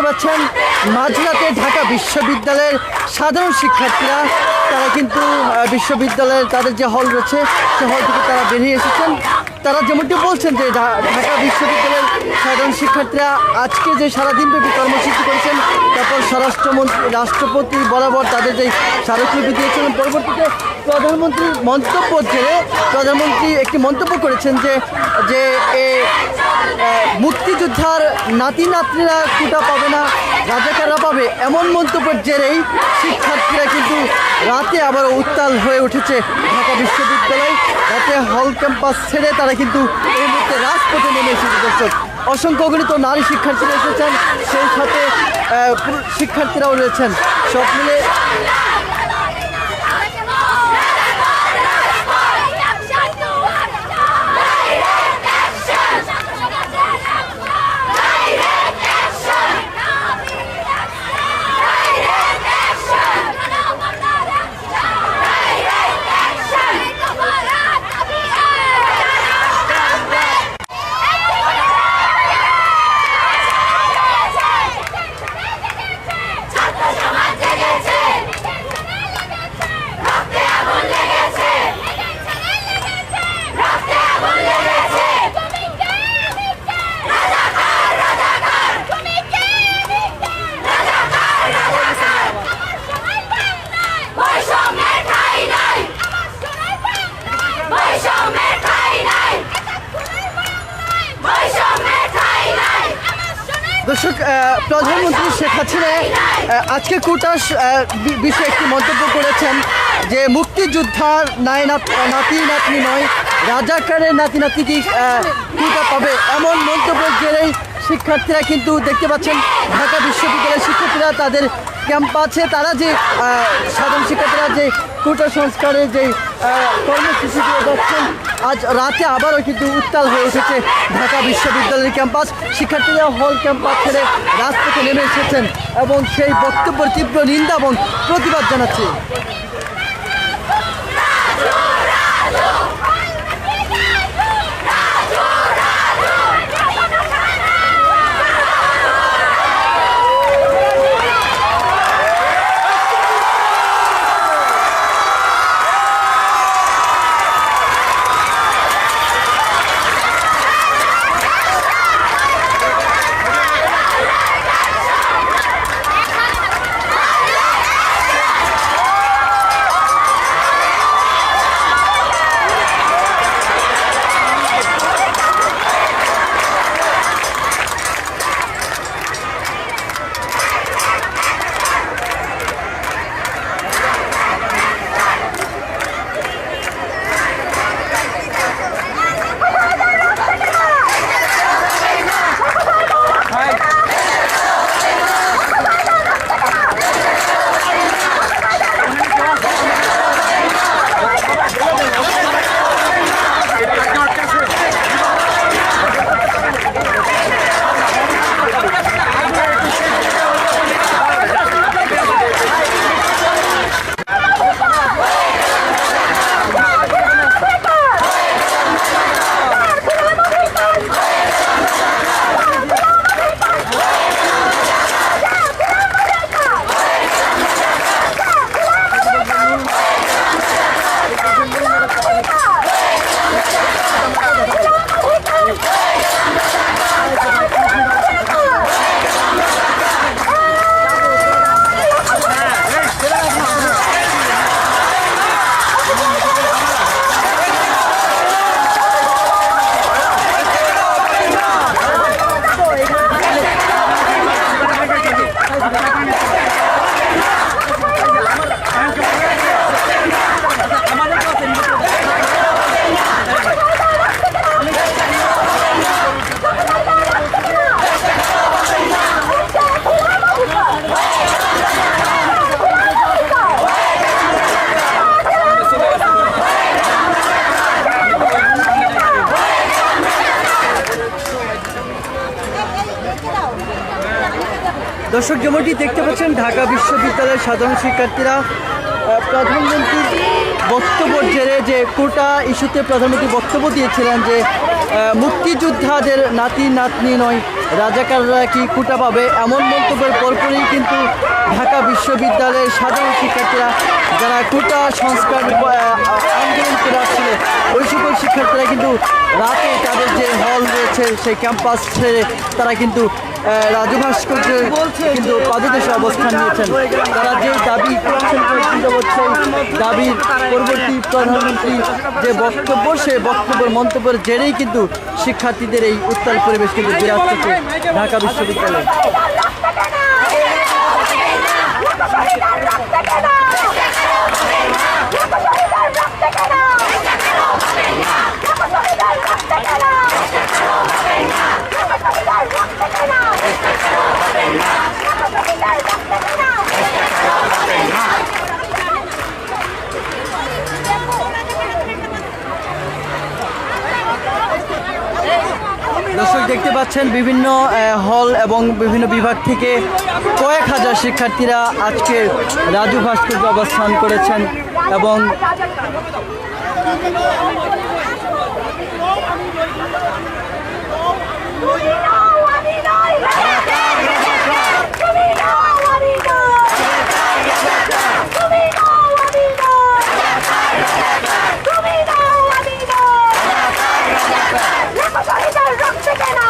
দেখতে পাচ্ছেন, মাঝরাতে ঢাকা বিশ্ববিদ্যালয়ের সাধারণ শিক্ষার্থীরা, তারা কিন্তু বিশ্ববিদ্যালয়ের তাদের যে হল রয়েছে, সে হল থেকে তারা বেরিয়ে এসেছেন। তারা যেমনটি বলছেন যে ঢাকা বিশ্ববিদ্যালয়ের সাধারণ শিক্ষার্থীরা আজকে যে সারাদিনব্যাপী কর্মসূচি করেছেন, তারপর স্বরাষ্ট্রমন্ত্রী, রাষ্ট্রপতি বরাবর তাদের যে স্মারকলিপি দিয়েছিলেন পরবর্তীতে প্রধানমন্ত্রীর মন্তব্য জেরে প্রধানমন্ত্রী একটি মন্তব্য করেছেন যে যে মুক্তিযোদ্ধার নাতি নাতনিরা কুটা পাবে না, রাজাকাররা পাবে এমন মন্তব্যের জেরেই শিক্ষার্থীরা কিন্তু রাতে আবার উত্তাল হয়ে উঠেছে ঢাকা বিশ্ববিদ্যালয়। রাতে হল ক্যাম্পাস ছেড়ে তারা কিন্তু এই মুহূর্তে রাজপথে নেমে এসেছে দর্শক। অসংখ্য গণিত নারী শিক্ষার্থীরা এসেছেন, সেই সাথে শিক্ষার্থীরাও রয়েছেন। সব মিলে দর্শক আহ, প্রধানমন্ত্রী শেখ হাসিনা আহ, আজকে কুটাস বিষয়ে একটি মন্তব্য করেছেন যে মুক্তিযোদ্ধার নাই নাত- নাতি নাতনি নয় রাজাকারের নাতি নাতনি কি আহ, পাবে এমন মন্তব্যের জেরেই শিক্ষার্থীরা কিন্তু দেখতে পাচ্ছেন ঢাকা বিশ্ববিদ্যালয়ের শিক্ষার্থীরা তাদের ক্যাম্পাসে তারা যে সাধারণ শিক্ষার্থীরা যে কোটা সংস্কারের যে কর্মসূচি দিয়ে যাচ্ছেন আজ রাতে আবারও কিন্তু উত্তাল হয়ে উঠেছে ঢাকা বিশ্ববিদ্যালয়ের ক্যাম্পাস। শিক্ষার্থীরা হল ক্যাম্পাস ছেড়ে রাজপথে নেমে এসেছেন। এবং সেই বক্তব্যের তীব্র নিন্দা এবং প্রতিবাদ জানাচ্ছে। দর্শক যেমনটি দেখতে পাচ্ছেন, ঢাকা বিশ্ববিদ্যালয়ের সাধারণ শিক্ষার্থীরা প্রধানমন্ত্রীর বক্তব্যের জেরে যে কোটা ইস্যুতে প্রধানমন্ত্রী বক্তব্য দিয়েছিলেন যে মুক্তিযোদ্ধাদের নাতি নাতনি নয়, রাজাকাররা কি কোটা পাবে? এমন মন্তব্যের পরপরই কিন্তু ঢাকা বিশ্ববিদ্যালয়ের সাধারণ শিক্ষার্থীরা যারা কুটা সংস্কার আন্দোলন করে আসছিল ওই সকল শিক্ষার্থীরা কিন্তু রাতে তাদের যে হল রয়েছে, সেই ক্যাম্পাস ছেড়ে তারা কিন্তু রাজু ভাস্কর্যে কিন্তু পাদদেশে অবস্থান নিয়েছেন। তারা যে দাবি করছেন দাবির পরবর্তী প্রধানমন্ত্রী যে বক্তব্য, সে বক্তব্যের মন্তব্যের জেরেই কিন্তু শিক্ষার্থীদের এই উত্তাল পরিবেশ কিন্তু বিরাজ ঢাকা বিশ্ববিদ্যালয়ে। দর্শক, দেখতে পাচ্ছেন বিভিন্ন হল এবং বিভিন্ন বিভাগ থেকে কয়েক হাজার শিক্ষার্থীরা আজকে রাজু ভাস্কর্য অবস্থান করেছেন এবং চেষ্টা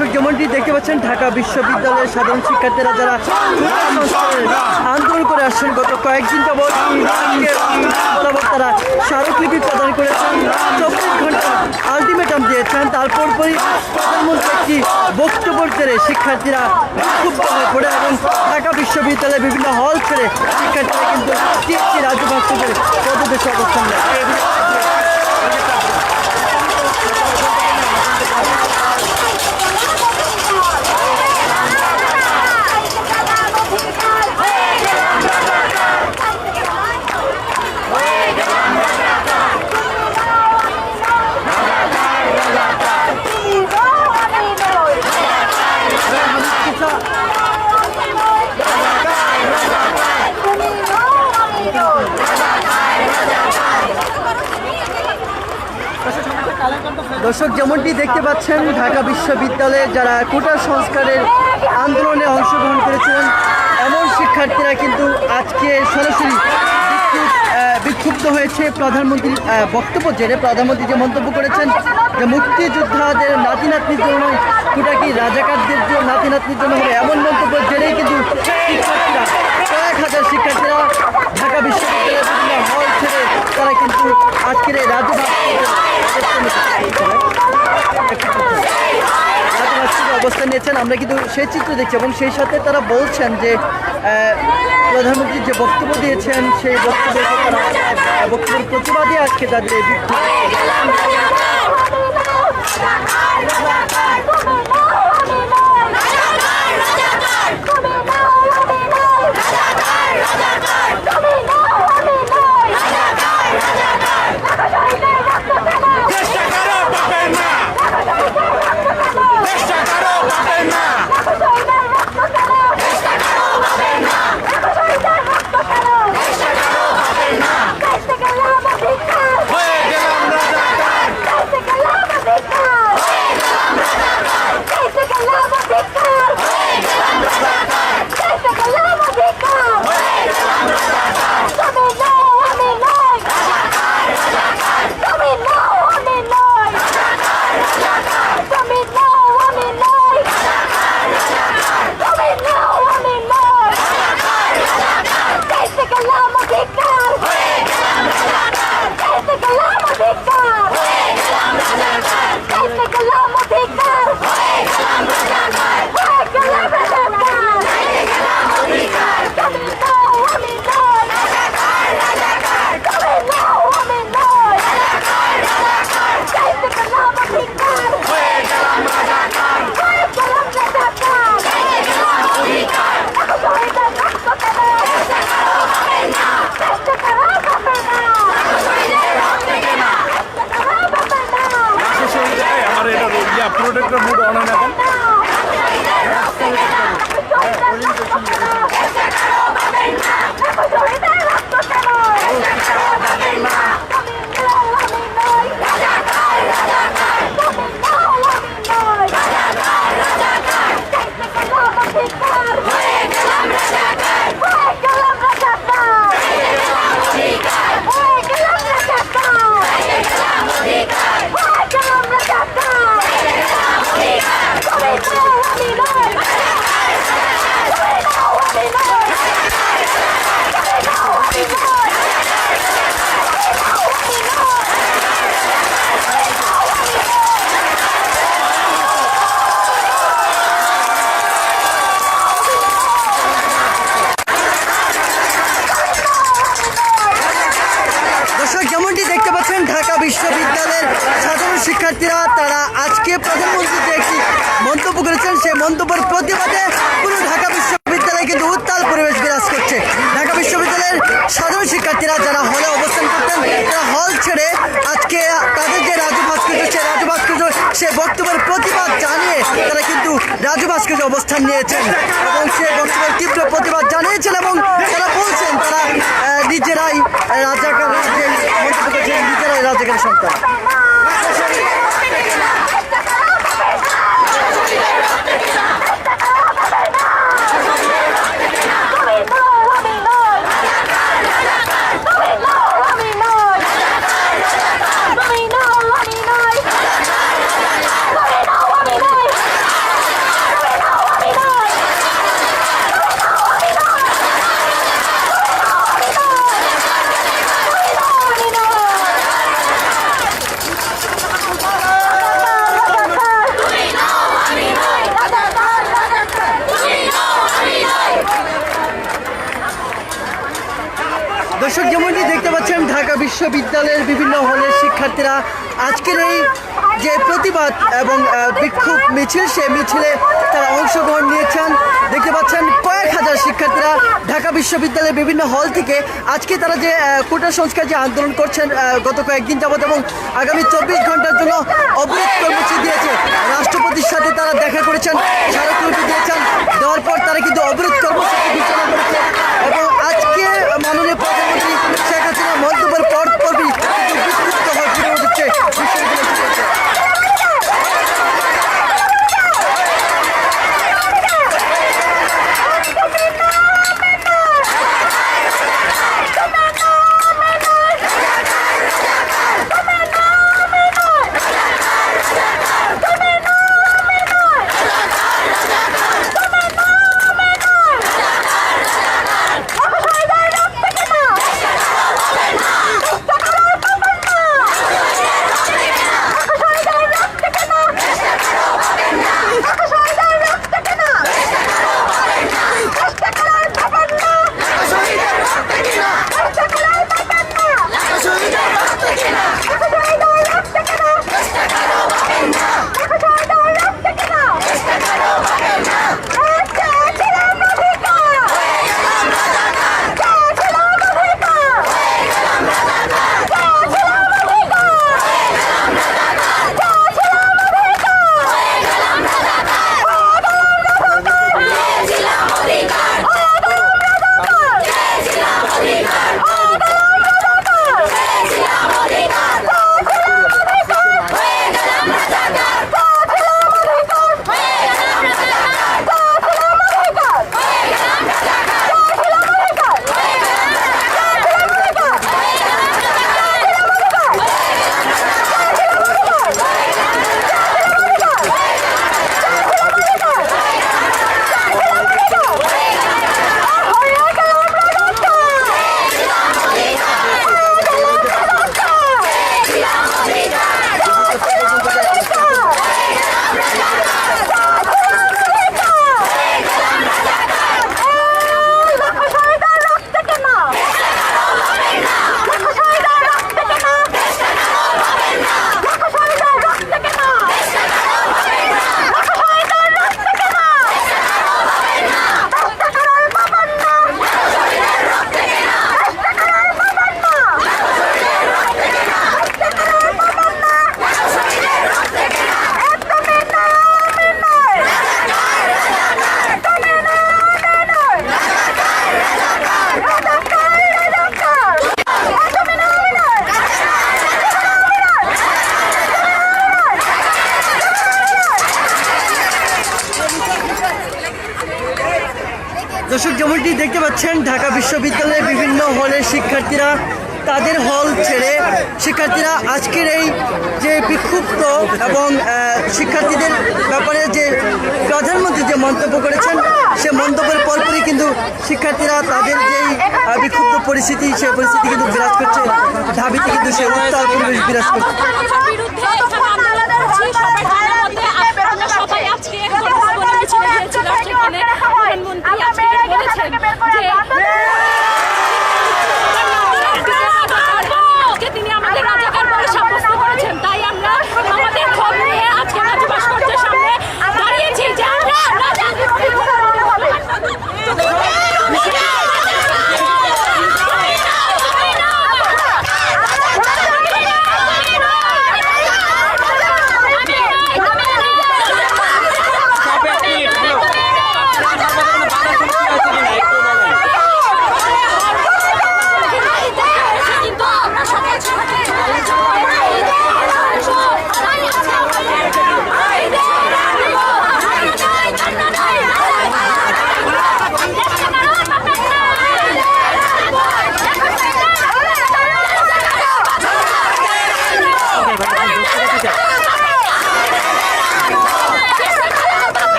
দর্শক যেমনটি দেখতে পাচ্ছেন, ঢাকা বিশ্ববিদ্যালয়ের সাধারণ শিক্ষার্থীরা যারা আন্দোলন করে আসছেন, গত কয়েকদিন যাবৎ তারা স্মারকলিপি প্রদান করেছেন, চব্বিশ ঘণ্টা আলটিমেটাম দিয়েছেন। তারপর পরই প্রধানমন্ত্রী একটি বক্তব্যের জেরে শিক্ষার্থীরা ক্ষুব্ধ হয়ে পড়ে এবং ঢাকা বিশ্ববিদ্যালয়ের বিভিন্ন হল ছেড়ে শিক্ষার্থীরা কিন্তু রাজ্য ভাস্কর্যের পদদেশে অবস্থান নেয়। দর্শক যেমনটি দেখতে পাচ্ছেন ঢাকা বিশ্ববিদ্যালয়ে যারা কোটা সংস্কারের আন্দোলনে অংশগ্রহণ করেছিলেন এমন শিক্ষার্থীরা কিন্তু আজকে সরাসরি বিক্ষুব্ধ, হয়েছে। প্রধানমন্ত্রীর আহ, বক্তব্য জেনে প্রধানমন্ত্রী যে মন্তব্য করেছেন যে মুক্তিযোদ্ধাদের নাতি নাতনির জন্য নয় কোটা কি রাজাকারদের জন্য নাতি নাতনির জন্য হবে এমন মন্তব্য জেনেই কিন্তু শিক্ষার্থীরা কয়েক হাজার শিক্ষার্থীরা ঢাকা বিশ্ববিদ্যালয়ের তারা কিন্তু আজকের এই রাজ্য অবস্থান নিয়েছেন। আমরা কিন্তু সেই চিত্র দেখছি এবং সেই সাথে তারা বলছেন যে প্রধানমন্ত্রী যে বক্তব্য দিয়েছেন সেই আহ, বক্তব্যের প্রতিবাদে আজকে তাদের বিক্ষোভ সে বক্তব্যের প্রতিবাদ জানিয়ে তারা কিন্তু রাজু অবস্থান নিয়েছেন। এবং সে বক্তব্যের তীব্র প্রতিবাদ জানিয়েছেন এবং তারা বলছেন তারা নিজেরাই রাজাকার নিজেরাই রাজাকার সন্তান দর্শক যেমনটি দেখতে পাচ্ছেন ঢাকা বিশ্ববিদ্যালয়ের বিভিন্ন হলের শিক্ষার্থীরা, আজকের এই যে প্রতিবাদ এবং বিক্ষোভ মিছিল সে মিছিলে তারা অংশগ্রহণ নিয়েছেন। দেখতে পাচ্ছেন কয়েক হাজার শিক্ষার্থীরা ঢাকা বিশ্ববিদ্যালয়ের বিভিন্ন হল থেকে আজকে তারা যে কোটা সংস্কার যে আন্দোলন করছেন গত কয়েকদিন যাবত এবং আগামী চব্বিশ ঘণ্টার জন্য অবরোধ কর্মসূচি দিয়েছে। রাষ্ট্রপতির সাথে তারা দেখা করেছেন, স্মারকলিপি দিয়েছেন, দেওয়ার পর যেমনটি দেখতে পাচ্ছেন, ঢাকা বিশ্ববিদ্যালয়ের বিভিন্ন হলের শিক্ষার্থীরা তাদের হল ছেড়ে শিক্ষার্থীরা আজকের এই যে বিক্ষুব্ধ এবং শিক্ষার্থীদের ব্যাপারে যে প্রধানমন্ত্রী যে মন্তব্য করেছেন, সে মন্তব্যের পরপরই কিন্তু শিক্ষার্থীরা তাদের যেই বিক্ষুব্ধ পরিস্থিতি সেই পরিস্থিতি কিন্তু বিরাজ করছে ঢাবিতে কিন্তু সে উত্তাল পরিবেশ বিরাজ করছে কথার বিরুদ্ধে এখানে আন্দোলন করছি সবাই জানার মধ্যে আমরা সবাই আজকে গিয়েছিলাম সেখানে প্রধানমন্ত্রী আজকে বলেছেন যে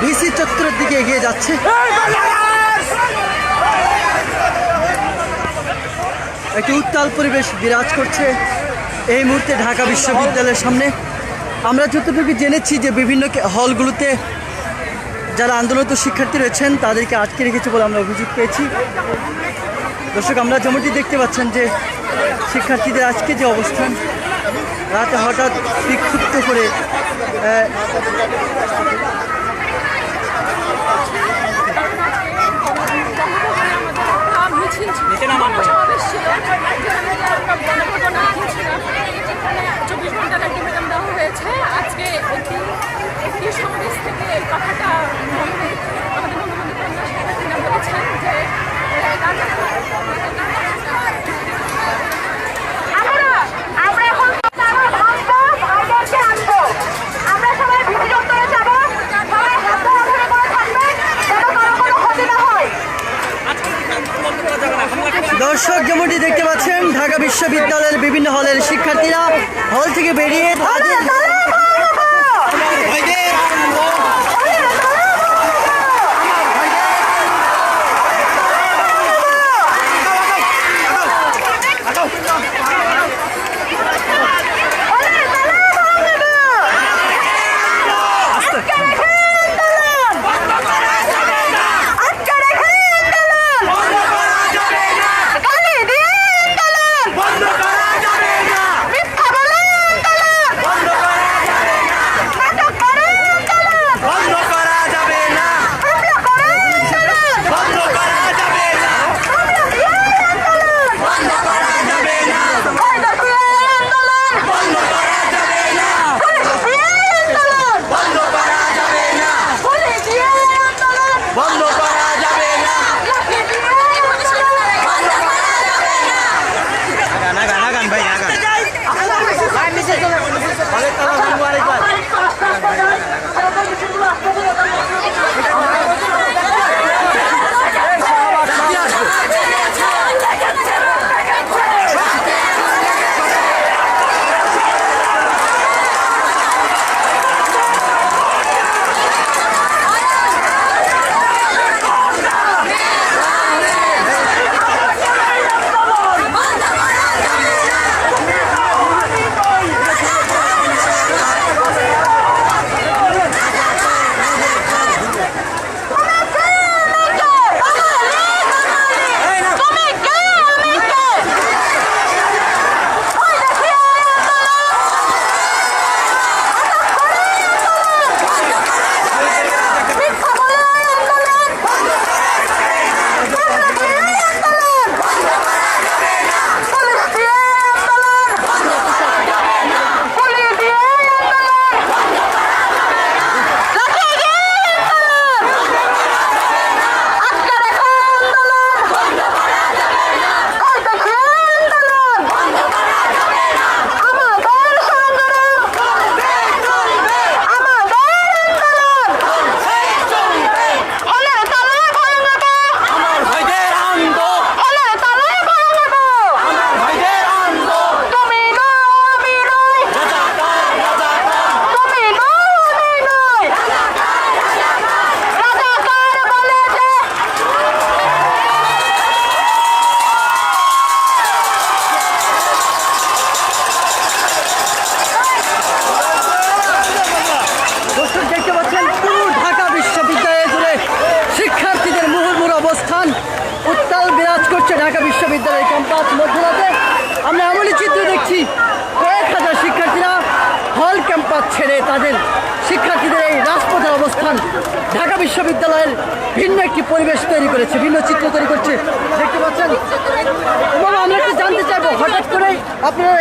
ভিসি চত্বরের দিকে এগিয়ে যাচ্ছে। একটি উত্তাল পরিবেশ বিরাজ করছে এই মুহূর্তে ঢাকা বিশ্ববিদ্যালয়ের সামনে। আমরা যতটুকু জেনেছি যে বিভিন্ন হলগুলোতে যারা আন্দোলনত শিক্ষার্থী রয়েছেন, তাদেরকে আটকে রেখেছে বলে আমরা অভিযোগ পেয়েছি। দর্শক, আমরা যেমনটি দেখতে পাচ্ছেন যে শিক্ষার্থীদের আজকে যে অবস্থান, রাতে হঠাৎ বিক্ষুব্ধ করে চব্বিশ ঘণ্টার দেওয়া হয়েছে আজকে একটি একটি থেকে এই কথাটা আমাদের বঙ্গবন্ধু কন্যা শেখ বলেছেন যে আমরা আমরা এখন তারা ভাঙবো ভাইদেরকে আনব আমরা সবাই ভিড় চত্বরে যাব সবাই হাত ধরাধরি করে থাকবেন যেন কারও কোনো ক্ষতি না হয় দর্শক যেমনটি দেখতে পাচ্ছেন ঢাকা বিশ্ববিদ্যালয়ের বিভিন্ন হলের শিক্ষার্থীরা হল থেকে বেরিয়ে তাদের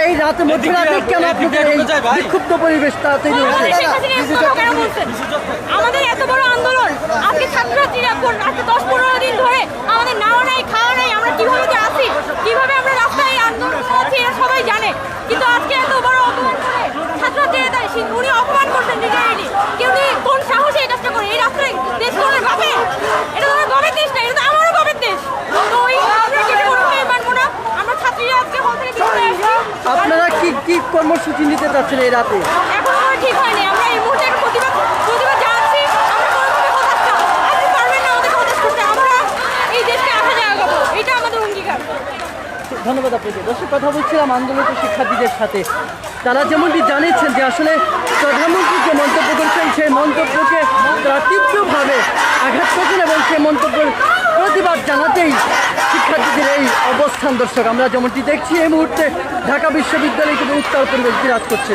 এই রাতে মধ্যরাতে কেন আপনাদের এই বিক্ষুব্ধ পরিবেশটা তৈরি হয়েছে? আমাদের এত বড় আন্দোলন আজকে ছাত্রছাত্রীরা কোন আজকে দশ পনেরো দিন ধরে আমাদের নাওয়া নাই খাওয়া নাই আমরা কীভাবে যে আছি কীভাবে আমরা রাস্তায় এই আন্দোলন করছি এরা সবাই জানে কিন্তু আজকে এত বড় অপমান করে ছাত্রছাত্রীরা তাই সে- উনি অপমান করছেন ডিজাইনি কিন্তু কোন সাহসে এই কাজটা করে এই রাস্তায় দেশ করে ভাবে এটা তো আমার গবের দেশ না এটা তো আমারও গবের দেশ তো ওই আমরা কেটে কোনো মানবো না আমরা ছাত্রীরা আজকে হল থেকে বের হয়ে আসছি আপনারা কি কি কর্মসূচি নিতে চাচ্ছেন এই রাতে? এখন আমার ঠিক হয়নি। আমরা এই মুহূর্তে প্রতিবাদ প্রতিবাদ জানাচ্ছি। আমরা কোনোভাবে হতাশ। না আপনি পারবেন না আমাদেরকে হতাশ করতে আমরা এই দেশকে আসা জায়গা এটা আমাদের অঙ্গীকার। ধন্যবাদ আপনাকে। দর্শক কথা বলছিলাম আন্দোলিত শিক্ষার্থীদের সাথে। তারা যেমনটি জানিয়েছেন যে আসলে প্রধানমন্ত্রী যে মন্তব্য করেছেন সেই মন্তব্যকে তারা তীব্রভাবে আঘাত করেছেন এবং সেই মন্তব্যের প্রতিবাদ জানাতেই শিক্ষার্থীদের এই অবস্থান, দর্শক, আমরা যেমনটি দেখছি, এই মুহূর্তে ঢাকা বিশ্ববিদ্যালয় কিন্তু উত্তাল পরিবেশ বিরাজ করছে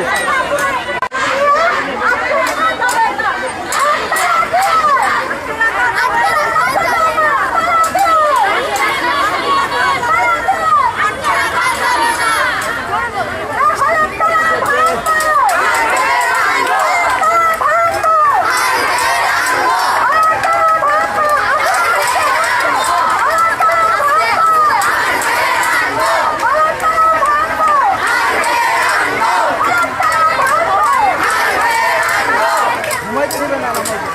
ঘুমাইতে দেবে না আমাদেরকে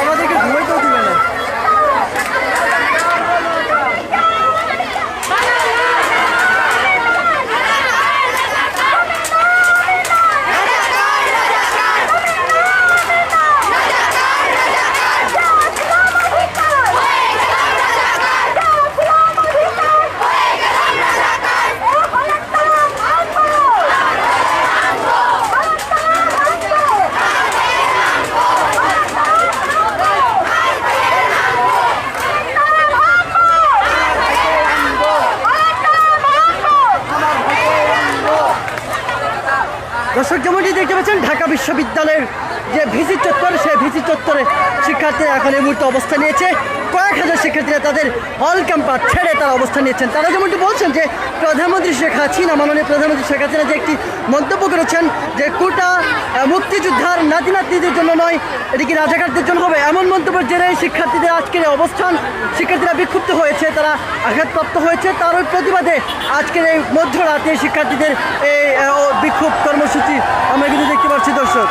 আমাদেরকে ঘুমাইতেও দিবে না দর্শক যেমনটি দেখতে পাচ্ছেন ঢাকা বিশ্ববিদ্যালয়ের যে ভিসি চত্বর সেই ভিসি চত্বরে শিক্ষার্থীরা এখন এই মুহূর্তে অবস্থান নিয়েছে কয়েক হাজার শিক্ষার্থীরা তাদের হল ক্যাম্পাস ছেড়ে তারা অবস্থান নিয়েছেন। তারা যেমনটি বলছেন যে প্রধানমন্ত্রী শেখ হাসিনা, মাননীয় প্রধানমন্ত্রী শেখ হাসিনা যে একটি মন্তব্য করেছেন যে কোটা মুক্তিযোদ্ধার নাতি নাতনিদের জন্য নয়, এটি কি রাজাকারদের জন্য হবে? এমন মন্তব্যের জেরে শিক্ষার্থীদের আজকের অবস্থান, শিক্ষার্থীরা বিক্ষুব্ধ হয়েছে, তারা আঘাতপ্রাপ্ত হয়েছে। তার ওই প্রতিবাদে আজকের এই মধ্যরাতে শিক্ষার্থীদের এই বিক্ষোভ কর্মসূচি আমরা কিন্তু দেখতে পাচ্ছি, দর্শক।